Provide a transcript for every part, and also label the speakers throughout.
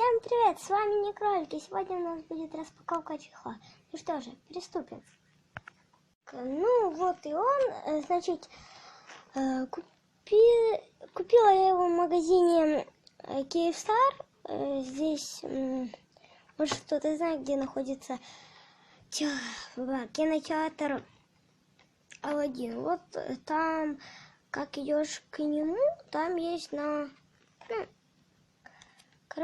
Speaker 1: Всем привет, с вами Некролик, и сегодня у нас будет распаковка чехла. Ну что же, приступим. Ну вот и он, э, значит, э, купи... купила я его в магазине э, Киевстар. Здесь, может кто-то знает, где находится кинотеатр Аладдин. Вот там, как идешь к нему, там есть на...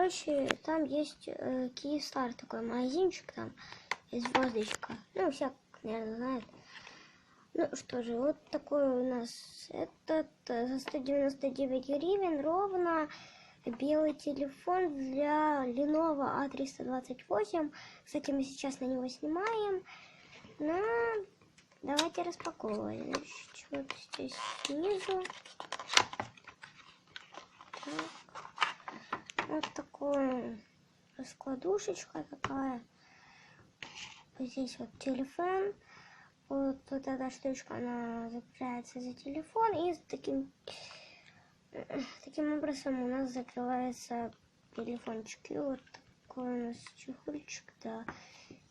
Speaker 1: Короче, там есть э, Киевстар, такой магазинчик, там звездочка. Ну, все, наверное, знают. Ну что же, вот такой у нас этот э, за 199 гривен ровно белый телефон для Lenovo A328. Кстати, мы сейчас на него снимаем. Ну, давайте распаковывать. Значит, вот здесь снизу. Вот такой раскладушечка такая. Здесь вот телефон. Вот, вот эта штучка, она закрывается за телефон. И таким, таким образом у нас закрывается телефончик. И вот такой у нас чехольчик, да.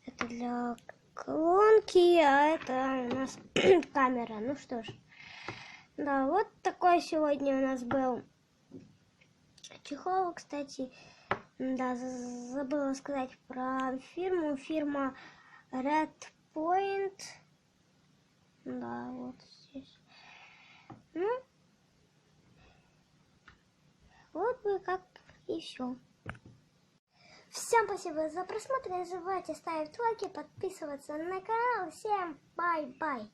Speaker 1: Это для колонки, а это у нас камера. Ну что ж. Да, вот такой сегодня у нас был чехол, кстати, да, за- забыла сказать про фирму. Фирма Red Point. Да, вот здесь. Ну, вот бы как и все. Всем спасибо за просмотр. Не забывайте ставить лайки, подписываться на канал. Всем бай-бай.